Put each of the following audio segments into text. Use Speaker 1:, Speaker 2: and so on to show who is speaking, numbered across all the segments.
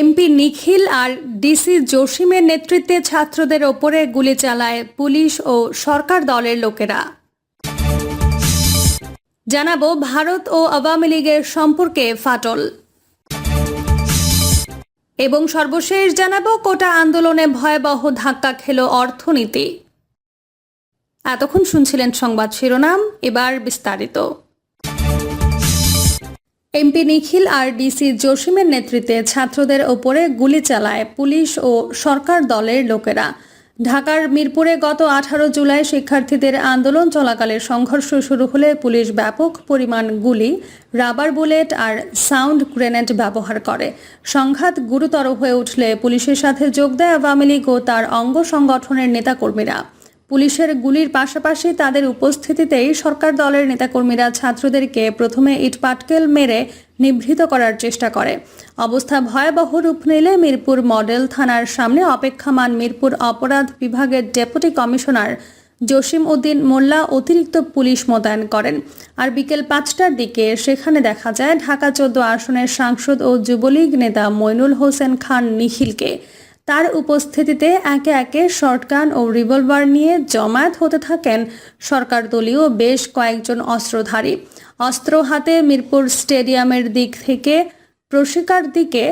Speaker 1: MP নিখিল আর DC জসিমের নেতৃত্বে ছাত্রদের ওপরে গুলি চালায় পুলিশ ও সরকার দলের লোকেরা। জানাব, ভারত ও আওয়ামী লীগের সম্পর্কে ফাটল। এবং সর্বশেষ জানাব, কোটা আন্দোলনে ভয়াবহ ধাক্কা খেল অর্থনীতি। এতক্ষণ শুনছিলেন সংবাদ শিরোনাম, এবার বিস্তারিত। এমপি নিখিল আর ডিসি জসিমের নেতৃত্বে ছাত্রদের ওপরে গুলি চালায় পুলিশ ও সরকার দলের লোকেরা। ঢাকার মিরপুরে গত আঠারো জুলাই শিক্ষার্থীদের আন্দোলন চলাকালে সংঘর্ষ শুরু হলে পুলিশ ব্যাপক পরিমাণ গুলি, রাবার বুলেট আর সাউন্ড গ্রেনেড ব্যবহার করে। সংঘাত গুরুতর হয়ে উঠলে পুলিশের সাথে যোগ দেয় আওয়ামী লীগ ও তার অঙ্গ সংগঠনের নেতাকর্মীরা। পুলিশের গুলির পাশাপাশি তাদের উপস্থিতিতেই সরকার দলের নেতাকর্মীরা ছাত্রদেরকে প্রথমে ইটপাটকেল মেরে নিভৃত করার চেষ্টা করে। অবস্থা ভয়াবহ রূপ নিলে মিরপুর মডেল থানার সামনে অপেক্ষামান মিরপুর অপরাধ বিভাগের ডেপুটি কমিশনার জসিম উদ্দিন মোল্লা অতিরিক্ত পুলিশ মোতায়েন করেন। আর বিকেল পাঁচটার দিকে সেখানে দেখা যায় ঢাকা চোদ্দ আসনের সাংসদ ও যুবলীগ নেতা মইনুল হোসেন খান নিখিলকে। তার উপস্থিতিতে একে একে শর্টগান ও রিভলভার নিয়ে জমায়েত হতে থাকেন সরকার দলীয় বেশ কয়েকজন অস্ত্রধারী। অস্ত্র হাতে মিরপুর স্টেডিয়ামের দিক থেকে প্রশিকার দিকে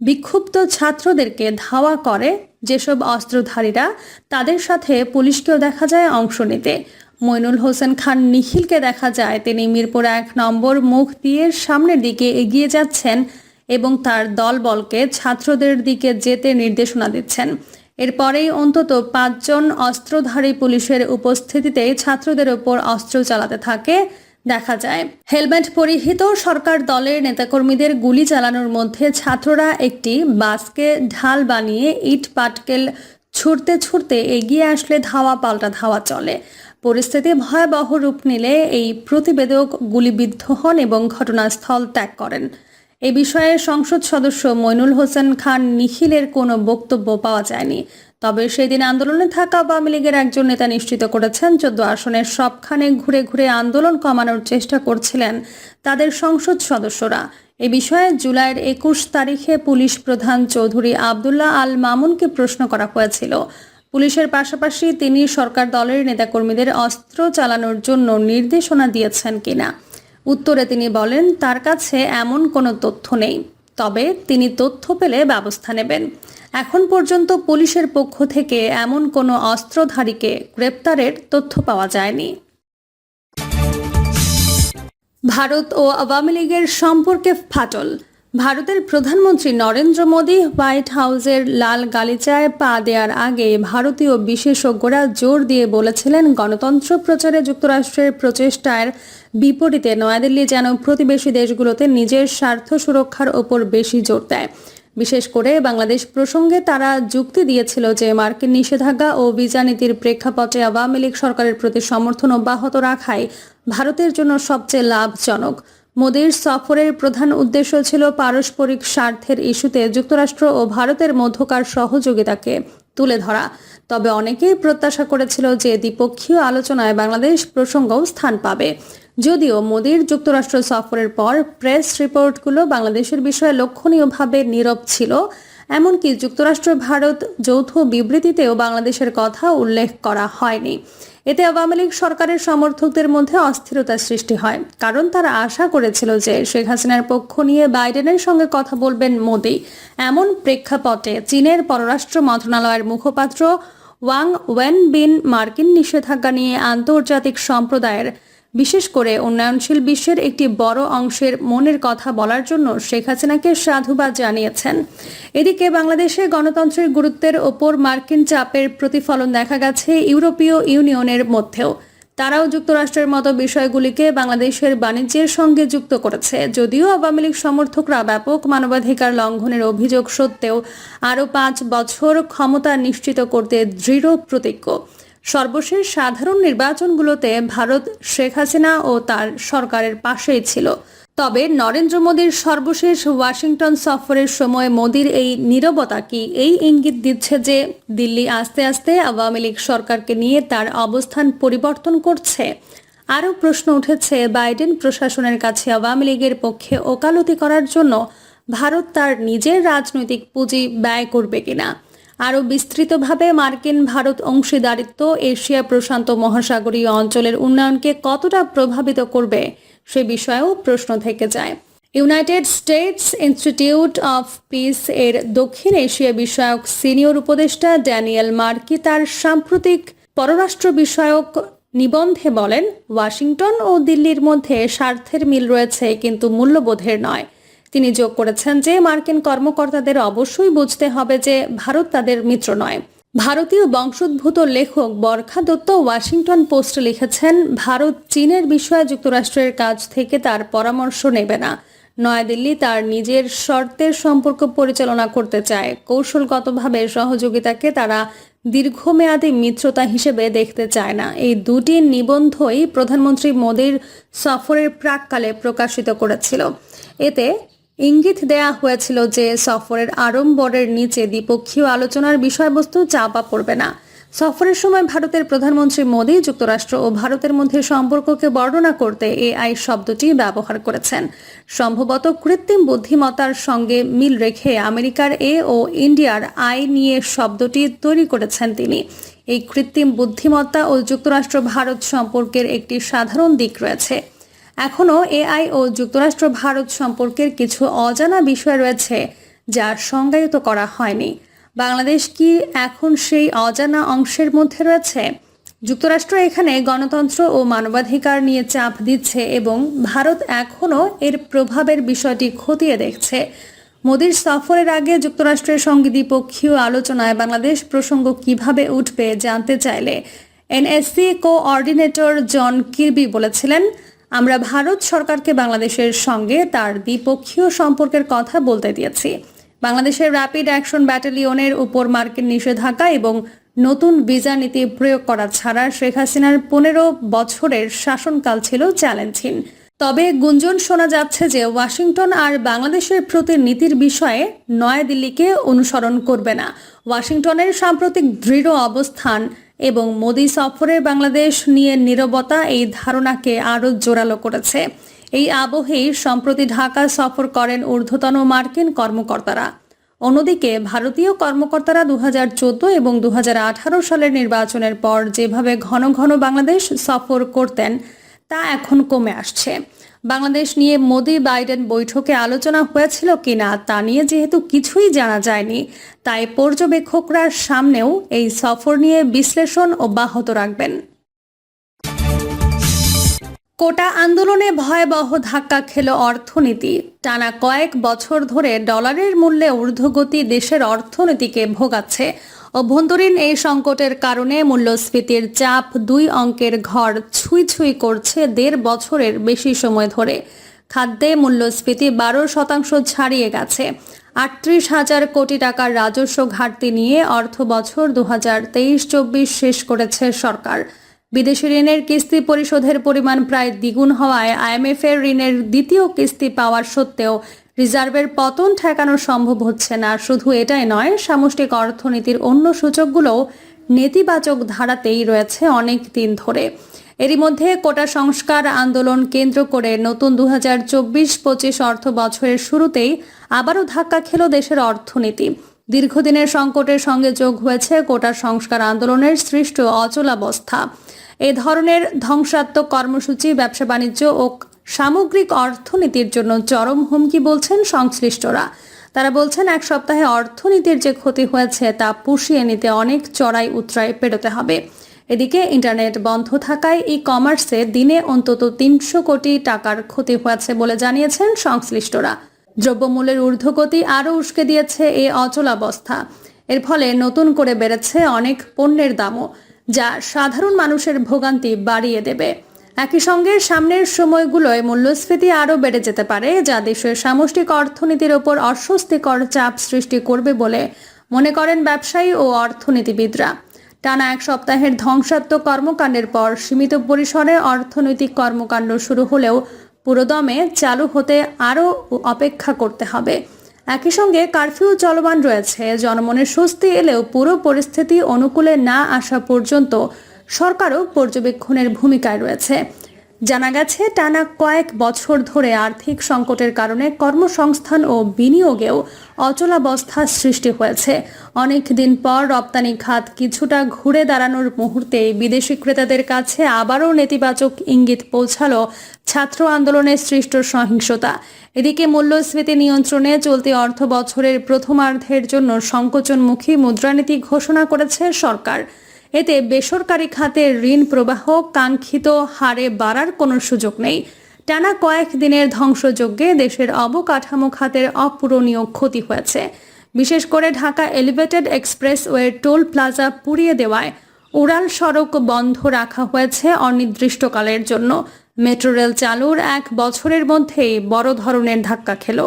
Speaker 1: বিক্ষুব্ধ ছাত্রদেরকে ধাওয়া করে যেসব অস্ত্রধারীরা তাদের সাথে পুলিশকেও দেখা যায় অংশ নিতে। মইনুল হোসেন খান নিখিলকে দেখা যায়, তিনি মিরপুর এক নম্বর মুখ দিয়ে সামনের দিকে এগিয়ে যাচ্ছেন এবং তার দলবলকে ছাত্রদের দিকে যেতে নির্দেশনা দিচ্ছেন। এরপরেই অন্তত পাঁচজন অস্ত্রধারী পুলিশের উপস্থিতিতে ছাত্রদের ওপর অস্ত্র চালাতে থাকে, দেখা যায়। হেলমেট পরিহিত সরকার দলের নেতাকর্মীদের গুলি চালানোর মধ্যে ছাত্ররা একটি বাসকে ঢাল বানিয়ে ইট পাটকেল ছুটতে ছুটতে এগিয়ে আসলে ধাওয়া পাল্টা ধাওয়া চলে। পরিস্থিতি ভয়াবহ রূপ নিলে এই প্রতিবেদক গুলিবিদ্ধ হন এবং ঘটনাস্থল ত্যাগ করেন। এ বিষয়ে সংসদ সদস্য মইনুল হোসেন খান নিখিলের কোনো বক্তব্য পাওয়া যায়নি। তবে সেদিন আন্দোলনে থাকা আওয়ামী লীগের একজন নেতা নিশ্চিত করেছেন, চোদ্দ আসনের সবখানে ঘুরে ঘুরে আন্দোলন কমানোর চেষ্টা করছিলেন তাদের সংসদ সদস্যরা। এ বিষয়ে জুলাইয়ের একুশ তারিখে পুলিশ প্রধান চৌধুরী আবদুল্লাহ আল মামুনকে প্রশ্ন করা হয়েছিল। পুলিশের পাশাপাশি তিনি সরকার দলের নেতাকর্মীদের অস্ত্র চালানোর জন্য নির্দেশনা দিয়েছেন কিনা। উত্তরে তিনি বলেন, তার কাছে এমন কোনো তথ্য নেই। তবে তিনি তথ্য পেলে ব্যবস্থা নেবেন। এখন পর্যন্ত পুলিশের পক্ষ থেকে এমন কোনো অস্ত্রধারীকে গ্রেপ্তারের তথ্য পাওয়া যায়নি। ভারত ও আওয়ামী লীগের সম্পর্কে ফাটল। ভারতের প্রধানমন্ত্রী নরেন্দ্র মোদী হোয়াইট হাউসের লাল গালিচায় পা দেওয়ার আগে ভারতীয় বিশেষজ্ঞরা জোর দিয়ে বলেছিলেন, গণতন্ত্র প্রচারে যুক্তরাষ্ট্রের প্রচেষ্টার বিপরীতে নয়াদিল্লি যেন প্রতিবেশী দেশগুলোতে নিজের স্বার্থ সুরক্ষার ওপর বেশি জোর দেয়। বিশেষ করে বাংলাদেশ প্রসঙ্গে তারা যুক্তি দিয়েছিল যে মার্কিন নিষেধাজ্ঞা ও ভিসা নীতির প্রেক্ষাপটে আওয়ামী লীগ সরকারের প্রতি সমর্থন অব্যাহত রাখাই ভারতের জন্য সবচেয়ে লাভজনক। মোদীর সফরের প্রধান উদ্দেশ্য ছিল পারস্পরিক স্বার্থের ইস্যুতে যুক্তরাষ্ট্র ও ভারতের মধ্যকার সহযোগিতাকে তুলে ধরা। তবে অনেকেই প্রত্যাশা করেছিল যে দ্বিপক্ষীয় আলোচনায় বাংলাদেশ প্রসঙ্গও স্থান পাবে। যদিও মোদীর যুক্তরাষ্ট্র সফরের পর প্রেস রিপোর্টগুলো বাংলাদেশের বিষয়ে লক্ষণীয়ভাবে নীরব ছিল। এমনকি যুক্তরাষ্ট্র ভারত যৌথ বিবৃতিতেও বাংলাদেশের কথা উল্লেখ করা হয়নি। এতে আওয়ামী লীগ সরকারের সমর্থকদের মধ্যে অস্থিরতা সৃষ্টি হয়। কারণ তারা আশা করেছিল যে শেখ হাসিনার পক্ষ নিয়ে বাইডেনের সঙ্গে কথা বলবেন মোদি। এমন প্রেক্ষাপটে চীনের পররাষ্ট্র মন্ত্রণালয়ের মুখপাত্র ওয়াং ওয়েন বিন মার্কিন নিষেধাজ্ঞা নিয়ে আন্তর্জাতিক সম্প্রদায়ের বিশেষ করে উন্নয়নশীল বিশ্বের একটি বড় অংশের মনের কথা বলার জন্য শেখ হাসিনাকে সাধুবাদ জানিয়েছেন। এদিকে বাংলাদেশে গণতন্ত্রের গুরুত্বের ওপর মার্কিন চাপের প্রতিফলন দেখা গেছে ইউরোপীয় ইউনিয়নের মধ্যেও। তারাও যুক্তরাষ্ট্রের মতো বিষয়গুলিকে বাংলাদেশের বাণিজ্যের সঙ্গে যুক্ত করেছে। যদিও আওয়ামী লীগ সমর্থকরা ব্যাপক মানবাধিকার লঙ্ঘনের অভিযোগ সত্ত্বেও আরও পাঁচ বছর ক্ষমতা নিশ্চিত করতে দৃঢ় প্রতিজ্ঞ। সর্বশেষ সাধারণ নির্বাচনগুলোতে ভারত শেখ হাসিনা ও তার সরকারের পাশেই ছিল। তবে নরেন্দ্র মোদীর সর্বশেষ ওয়াশিংটন সফরের সময় মোদীর এই নীরবতা কি এই ইঙ্গিত দিচ্ছে যে দিল্লি আস্তে আস্তে আওয়ামী লীগ সরকারকে নিয়ে তার অবস্থান পরিবর্তন করছে? আরও প্রশ্ন উঠেছে, বাইডেন প্রশাসনের কাছে আওয়ামী লীগের পক্ষে ওকালতি করার জন্য ভারত তার নিজের রাজনৈতিক পুঁজি ব্যয় করবে কিনা? আরও বিস্তৃতভাবে মার্কিন ভারত অংশীদারিত্ব এশিয়া প্রশান্ত মহাসাগরীয় অঞ্চলের উন্নয়নকে কতটা প্রভাবিত করবে সে বিষয়েও প্রশ্ন থেকে যায়। United States Institute of Peace এর দক্ষিণ এশিয়া বিষয়ক সিনিয়র উপদেষ্টা ড্যানিয়েল মার্কি তার সাম্প্রতিক পররাষ্ট্র বিষয়ক নিবন্ধে বলেন, ওয়াশিংটন ও দিল্লির মধ্যে স্বার্থের মিল রয়েছে, কিন্তু মূল্যবোধের নয়। তিনি যোগ করেছেন যে মার্কিন কর্মকর্তাদের অবশ্যই বুঝতে হবে যে ভারত তাদের মিত্র নয়। ভারতীয় বংশোদ্ভূত লেখক বরখা দত্ত ওয়াশিংটন পোস্টে লিখেছেন, ভারত চীনের বিষয়ে যুক্তরাষ্ট্রের কাছ থেকে তার পরামর্শ নেবে না। নয়াদিল্লি তার নিজের শর্তের সম্পর্ক পরিচালনা করতে চায়। কৌশলগতভাবে সহযোগিতাকে তারা দীর্ঘমেয়াদী মিত্রতা হিসেবে দেখতে চায় না। এই দুটি নিবন্ধই প্রধানমন্ত্রী মোদীর সফরের প্রাককালে প্রকাশিত করেছিল। এতে ইঙ্গিত দেয়া হয়েছিল যে সফরের আড়ম্বরের নিচে দ্বিপক্ষীয় আলোচনার বিষয়বস্তু চাপা পড়বে না। সফরের সময় ভারতের প্রধানমন্ত্রী মোদী যুক্তরাষ্ট্র ও ভারতের মধ্যে সম্পর্ককে বর্ণনা করতে এআই শব্দটি ব্যবহার করেছেন। সম্ভবত কৃত্রিম বুদ্ধিমত্তার সঙ্গে মিল রেখে আমেরিকার এ ও ইন্ডিয়ার আই নিয়ে শব্দটি তৈরি করেছেন তিনি। এই কৃত্রিম বুদ্ধিমত্তা ও যুক্তরাষ্ট্র ভারত সম্পর্কের একটি সাধারণ দিক রয়েছে। এখনও এআই ও যুক্তরাষ্ট্র ভারত সম্পর্কের কিছু অজানা বিষয় রয়েছে যা সংজ্ঞায়িত করা হয়নি। বাংলাদেশ কি এখন সেই অজানা অংশের মধ্যে রয়েছে? যুক্তরাষ্ট্র এখানে গণতন্ত্র ও মানবাধিকার নিয়ে চাপ দিচ্ছে এবং ভারত এখনও এর প্রভাবের বিষয়টি খতিয়ে দেখছে। মোদীর সফরের আগে যুক্তরাষ্ট্রের সঙ্গে দ্বিপক্ষীয় আলোচনায় বাংলাদেশ প্রসঙ্গ কীভাবে উঠবে জানতে চাইলে, এনএসসি কোঅর্ডিনেটর জন কিরবি বলেছিলেন আমরা ভারত সরকারকে বাংলাদেশের সঙ্গে তার দ্বিপক্ষীয় সম্পর্কের কথা বলতে দিয়েছি। বাংলাদেশের র্যাপিড অ্যাকশন ব্যাটালিয়নের উপর মার্কিন নিষেধাজ্ঞা এবং নতুন ভিসা নীতি প্রয়োগ করা ছাড়া শেখ হাসিনার পনেরো বছরের শাসনকাল ছিল চ্যালেঞ্জহীন তবে গুঞ্জন শোনা যাচ্ছে যে ওয়াশিংটন আর বাংলাদেশের প্রতি নীতির বিষয়ে নয়াদিল্লিকে অনুসরণ করবে না। ওয়াশিংটনের সাম্প্রতিক দৃঢ় অবস্থান এবং মোদী সফরে বাংলাদেশ নিয়ে নীরবতা এই ধারণাকে আরও জোরালো করেছে। এই আবহেই সম্প্রতি ঢাকা সফর করেন ঊর্ধ্বতন মার্কিন কর্মকর্তারা। অন্যদিকে ভারতীয় কর্মকর্তারা দু হাজার চোদ্দ এবং দু হাজার আঠারো সালের নির্বাচনের পর যেভাবে ঘন ঘন বাংলাদেশ সফর করতেন, তা এখন কমে আসছে। বাংলাদেশ নিয়ে মোদি বাইডেন বৈঠকে আলোচনা হয়েছিল কিনা তা নিয়ে যেহেতু কিছুই জানা যায়নি, তাই পর্যবেক্ষকরা সামনেও এই সফর নিয়ে বিশ্লেষণ অব্যাহত রাখবেন। কোটা আন্দোলনে ভয়াবহ ধাক্কা খেল অর্থনীতি। টানা কয়েক বছর ধরে ডলারের মূল্যে ঊর্ধ্বগতি দেশের অর্থনীতিকে ভোগাচ্ছে অভ্যন্তরীণ এই সংকটের কারণে মূল্যস্ফীতির চাপ দুই অঙ্কের ঘর ছুঁই ছুঁই করছে দেড় বছরের বেশি সময় ধরে। খাদ্যে মূল্যস্ফীতি বারো শতাংশ ছাড়িয়ে গেছে। আটত্রিশ হাজার কোটি টাকার রাজস্ব ঘাটতি নিয়ে অর্থ বছর দু হাজার তেইশ চব্বিশ শেষ করেছে সরকার। বিদেশি ঋণের কিস্তি পরিশোধের পরিমাণ প্রায় দ্বিগুণ হওয়ায় আইএমএফ এর ঋণের দ্বিতীয় কিস্তি পাওয়ার সত্ত্বেও রিজার্ভের পতন ঠেকানো সম্ভব হচ্ছে না। শুধু এটাই নয়, সামষ্টিক অর্থনীতির অন্য সূচকগুলোও নেতিবাচক ধারাতেই রয়েছে অনেক দিন ধরে। এরই মধ্যে কোটা সংস্কার আন্দোলন কেন্দ্র করে নতুন দু হাজার চব্বিশ পঁচিশ অর্থ বছরের শুরুতেই আবারও ধাক্কা খেল দেশের অর্থনীতি। দীর্ঘদিনের সংকটের সঙ্গে যোগ হয়েছে কোটা সংস্কার আন্দোলনের সৃষ্ট অচলাবস্থা। এ ধরনের ধ্বংসাত্মক কর্মসূচি, ব্যবসা বাণিজ্য ও সামগ্রিক অর্থনীতির জন্য চরম হুমকি বলছেন সংশ্লিষ্টরা। তারা বলছেন, এক সপ্তাহে অর্থনীতির যে ক্ষতি হয়েছে তা পুষিয়ে নিতে অনেক চড়াই উতরাই পেরোতে হবে। এদিকে ইন্টারনেট বন্ধ থাকায় ই কমার্সে দিনে অন্তত তিনশো কোটি টাকার ক্ষতি হয়েছে বলে জানিয়েছেন সংশ্লিষ্টরা। দ্রব্যমূল্যের ঊর্ধ্বগতি আরও উস্কে দিয়েছে এই অচলাবস্থা। এর ফলে নতুন করে বেড়েছে অনেক পণ্যের দামও, যা সাধারণ মানুষের ভোগান্তি বাড়িয়ে দেবে। একই সঙ্গে সামনের সময়গুলোয় মূল্যস্ফীতি আরও বেড়ে যেতে পারে, যা দেশের সামষ্টিক অর্থনীতির ওপর অস্বস্তিকর চাপ সৃষ্টি করবে বলে মনে করেন ব্যবসায়ী ও অর্থনীতিবিদরা। টানা এক সপ্তাহের ধ্বংসাত্মক কর্মকাণ্ডের পর সীমিত পরিসরে অর্থনৈতিক কর্মকাণ্ড শুরু হলেও পুরোদমে চালু হতে আরও অপেক্ষা করতে হবে। একই সঙ্গে কারফিউ চলমান রয়েছে জনমনের স্বস্তি এলেও পুরো পরিস্থিতি অনুকূলে না আসা পর্যন্ত সরকারও পর্যবেক্ষণের ভূমিকায় রয়েছে। জানা গেছে, টানা কয়েক বছর ধরে আর্থিক সংকটের কারণে কর্মসংস্থান ও বিনিয়োগেও অচলাবস্থার সৃষ্টি হয়েছে। অনেক দিন পর রপ্তানি খাত কিছুটা ঘুরে দাঁড়ানোর মুহূর্তে বিদেশি ক্রেতাদের কাছে আবারও নেতিবাচক ইঙ্গিত পৌঁছালো ছাত্র আন্দোলনের সৃষ্ট সহিংসতা। এদিকে মূল্যস্ফীতি নিয়ন্ত্রণে চলতি অর্থ বছরের প্রথমার্ধের জন্য সংকোচনমুখী মুদ্রানীতি ঘোষণা করেছে সরকার। এতে বেসরকারি খাতে ঋণ প্রবাহ কাঙ্ক্ষিত হারে বাড়ার কোনো সুযোগ নেই। টানা কয়েক দিনের ধ্বংসযজ্ঞে দেশের অবকাঠামো খাতের অপূরণীয় ক্ষতি হয়েছে। বিশেষ করে Dhaka elevated expressway toll plaza পুড়িয়ে দেওয়ায় উড়াল সড়ক বন্ধ রাখা হয়েছে অনির্দিষ্টকালের জন্য। মেট্রো রেল চালুর এক বছরের মধ্যেই বড় ধরনের ধাক্কা খেলো।